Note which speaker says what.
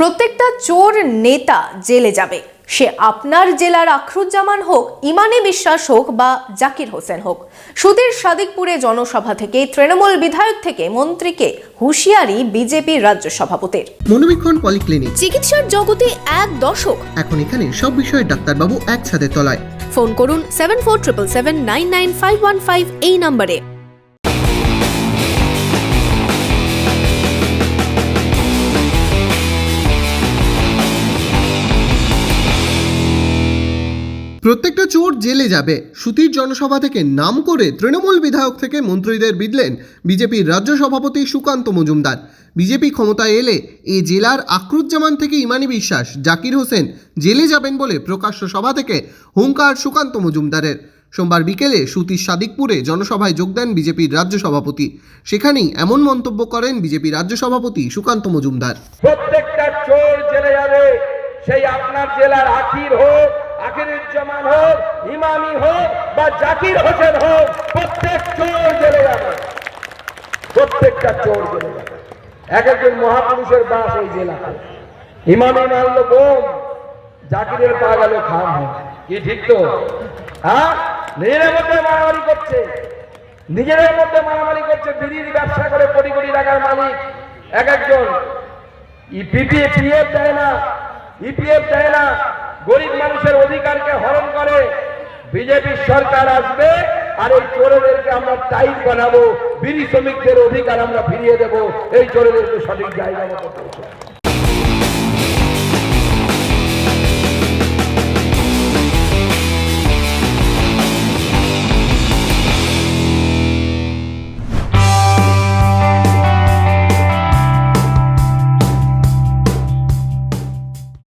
Speaker 1: প্রত্যেকটা চোর নেতা জেলে যাবে। সে আপনার জেলার আখরুজ্জামান হোক ইমানি বিশ্বাস হোক বা জাকির হোসেন হোক। সুধীর সাদিকপুরে জনসভা থেকে তৃণমূল বিধায়ক থেকে মন্ত্রীকে হুঁশিয়ারি বিজেপির রাজ্য সভাপতির।
Speaker 2: মনোবীক্ষণ পলিক্লিনিক।
Speaker 1: চিকিৎসার জগতে এক দশক।
Speaker 2: এখন এখানে সব বিষয়ে ডাক্তারবাবু এক ছাদের তলায়।
Speaker 1: ফোন করুন seven four triple seven nine nine five one five এই নম্বরে।
Speaker 2: প্রত্যেকটা চোর জেলে যাবে। সুতির জনসভা থেকে নাম করে তৃণমূল বিধায়ক থেকে মন্ত্রীদের বিদলেন বিজেপির রাজ্য সভাপতি সুকান্ত মজুমদার। বিজেপি ক্ষমতায় এলে এ জেলার আক্রুজ্জামান থেকে ইমানি বিশ্বাস, জাকির হোসেন জেলে যাবেন বলে প্রকাশ্য সভা থেকে হুঙ্কার সুকান্ত মজুমদারের। সোমবার বিকেলে সুতির সাদিকপুরে জনসভায় যোগ দেন বিজেপির রাজ্য সভাপতি। সেখানেই এমন মন্তব্য করেন বিজেপি রাজ্য সভাপতি সুকান্ত মজুমদার।
Speaker 3: প্রত্যেকটা চোর জেলে যাবে, সেই আপনার জেলার আখির হোক আখিরুজ্জামান হোক ইমামি হোক বা জাকির হোসেন হোক প্রত্যেক চোর জেলে যাবে। প্রত্যেকটা চোর জেলে যাবে। এক একজন মহাপুরুষের বাস এই জেলাতে। ইমামি মারলো বোম জাকিরের পা গেল খাম কি ঠিক তো? হ্যাঁ? নিজেদের মধ্যে মারামারি করছে। নিজেদের মধ্যে মারামারি করছে বিড়ির ব্যবসা করে কোটি কোটি টাকার মালিক। এক একজন। পিপিএফ দেয় না। ইপিএফ দেয় না। গরিব মানুষের অধিকারকে হরণ করে বিজেপি সরকার আসবে আর এই চোরেদেরকে আমরা টাইট বানাবো, বিড়ি শ্রমিকদের অধিকার আমরা ফিরিয়ে দেব এই চোরদেরকে সঠিক জায়গা মতো।